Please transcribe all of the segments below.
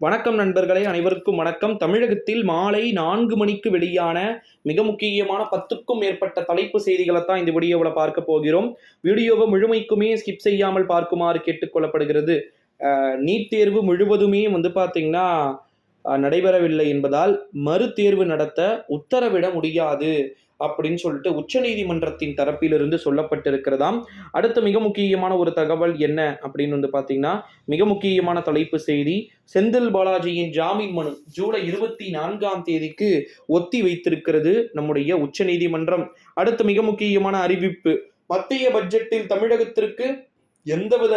வணக்கம் நண்பர்களே அனைவருக்கும் வணக்கம். தமிழகத்தில் மாலை நான்கு மணிக்கு வெளியான மிக முக்கியமான பத்துக்கும் மேற்பட்ட தலைப்பு செய்திகளை தான் இந்த வீடியோவில் பார்க்க போகிறோம். வீடியோவை முழுமைக்குமே ஸ்கிப் செய்யாமல் பார்க்குமாறு கேட்டுக்கொள்ளப்படுகிறது நீட் தேர்வு முழுவதுமே வந்து பார்த்திங்கன்னா நடைபெறவில்லை என்பதால் மறு தேர்வு நடத்த உத்தரவிட முடியாது அப்படின்னு சொல்லிட்டு உச்சநீதிமன்றத்தின் தரப்பிலிருந்து சொல்லப்பட்டிருக்கிறதாம். அடுத்த மிக முக்கியமான ஒரு தகவல் என்ன அப்படின்னு வந்து பார்த்தீங்கன்னா மிக முக்கியமான தலைப்பு செய்தி செந்தில் பாலாஜியின் ஜாமீன் மனு ஜூலை இருபத்தி நான்காம் தேதிக்கு ஒத்தி வைத்திருக்கிறது நம்முடைய உச்சநீதிமன்றம். அடுத்த மிக முக்கியமான அறிவிப்பு மத்திய பட்ஜெட்டில் தமிழகத்திற்கு எந்தவித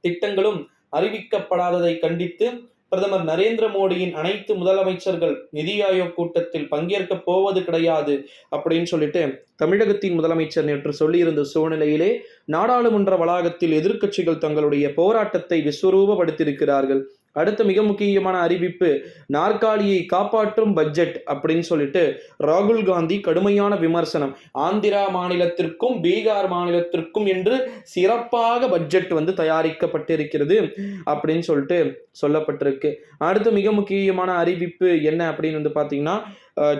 திட்டங்களும் அறிவிக்கப்படாததை கண்டித்து பிரதமர் நரேந்திர மோடியின் அனைத்து முதலமைச்சர்கள் நிதி ஆயோக் கூட்டத்தில் பங்கேற்க போவது கிடையாது அப்படின்னு சொல்லிட்டு தமிழகத்தின் முதலமைச்சர் நேற்று சொல்லியிருந்த சூழ்நிலையிலே நாடாளுமன்ற வளாகத்தில் எதிர்க்கட்சிகள் தங்களுடைய போராட்டத்தை விஸ்வரூபப்படுத்தியிருக்கிறார்கள். அடுத்த மிக முக்கியமான அறிவிப்பு நாற்காலியை காப்பாற்றும் பட்ஜெட் அப்படின்னு சொல்லிட்டு ராகுல் காந்தி கடுமையான விமர்சனம். ஆந்திரா மாநிலத்திற்கும் பீகார் மாநிலத்திற்கும் என்று சிறப்பாக பட்ஜெட் வந்து தயாரிக்கப்பட்டிருக்கிறது அப்படின்னு சொல்லிட்டு சொல்லப்பட்டிருக்கு. அடுத்து மிக முக்கியமான அறிவிப்பு என்ன அப்படின்னு வந்து பார்த்தீங்கன்னா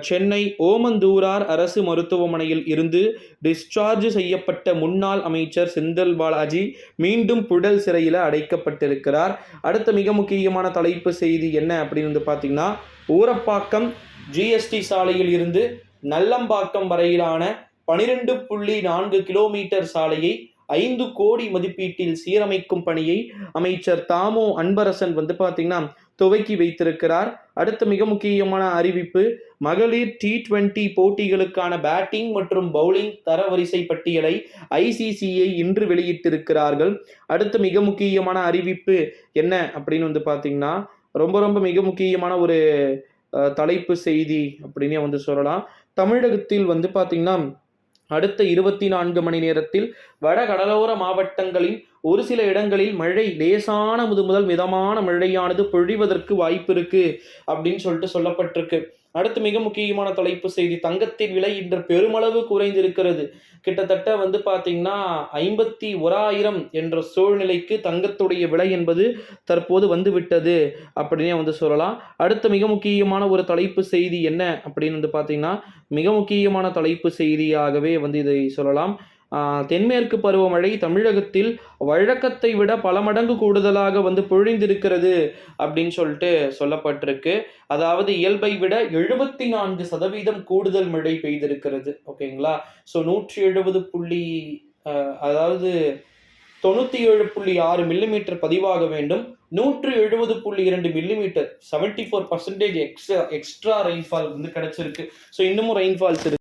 சென்னை ஓமந்தூரார் அரசு மருத்துவமனையில் இருந்து டிஸ்சார்ஜ் செய்யப்பட்ட முன்னாள் அமைச்சர் செந்தில் பாலாஜி மீண்டும் புழல் சிறையில் அடைக்கப்பட்டிருக்கிறார். அடுத்த மிக முக்கியமான தலைப்பு செய்தி என்ன அப்படின்னு வந்து பார்த்தீங்கன்னா ஊரப்பாக்கம் ஜிஎஸ்டி சாலையில் இருந்து நல்லம்பாக்கம் வரையிலான பனிரெண்டு புள்ளி நான்கு கிலோமீட்டர் சாலையை ஐந்து கோடி மதிப்பீட்டில் சீரமைக்கும் பணியை அமைச்சர் தாமோ அன்பரசன் வந்து பார்த்தீங்கன்னா துவக்கி வைத்திருக்கிறார். அடுத்து மிக முக்கியமான அறிவிப்பு மகளிர் டி டுவெண்டி போட்டிகளுக்கான பேட்டிங் மற்றும் பவுலிங் தரவரிசை பட்டியலை ஐசிசிஐ இன்று வெளியிட்டிருக்கிறார்கள். அடுத்து மிக முக்கியமான அறிவிப்பு என்ன அப்படின்னு வந்து பார்த்தீங்கன்னா ரொம்ப ரொம்ப மிக முக்கியமான ஒரு தலைப்பு செய்தி அப்படின்னே வந்து சொல்லலாம். தமிழகத்தில் வந்து பார்த்தீங்கன்னா அடுத்த இருபத்தி நான்கு மணி நேரத்தில் வட கடலோர மாவட்டங்களின் ஒரு சில இடங்களில் மழை லேசான முது முதல் மிதமான மழையானது பொழிவதற்கு வாய்ப்பு இருக்கு அப்படின்னு சொல்லிட்டு சொல்லப்பட்டிருக்கு. அடுத்து மிக முக்கியமான தலைப்பு செய்தி. தங்கத்தின் விலை இன்று பெருமளவு குறைந்திருக்கிறது. கிட்டத்தட்ட வந்து பார்த்தீங்கன்னா ஐம்பத்தி ஓராயிரம் என்ற சூழ்நிலைக்கு தங்கத்துடைய விலை என்பது தற்போது வந்துவிட்டது அப்படின்னே வந்து சொல்லலாம். அடுத்து மிக முக்கியமான ஒரு தலைப்பு செய்தி என்ன அப்படின்னு வந்து பார்த்தீங்கன்னா மிக முக்கியமான தலைப்பு செய்தியாகவே வந்து இதை சொல்லலாம். தென்மேற்கு பருவமழை தமிழகத்தில் வழக்கத்தை விட பல மடங்கு கூடுதலாக வந்து பொழிந்திருக்கிறது அப்படின்னு சொல்லிட்டு சொல்லப்பட்டிருக்கு. அதாவது இயல்பை விட எழுபத்தி நான்கு சதவீதம் கூடுதல் மழை பெய்திருக்கிறது. ஓகேங்களா? ஸோ நூற்றி எழுபது புள்ளி அதாவது தொண்ணூற்றி ஏழு புள்ளி ஆறு மில்லிமீட்டர் பதிவாக வேண்டும். நூற்று எழுபது புள்ளி இரண்டு millimetre seventy four percentage extra extra rainfall வந்து கிடச்சிருக்கு. ஸோ இன்னமும் ரெயின்ஃபால்ஸ் இருக்கு.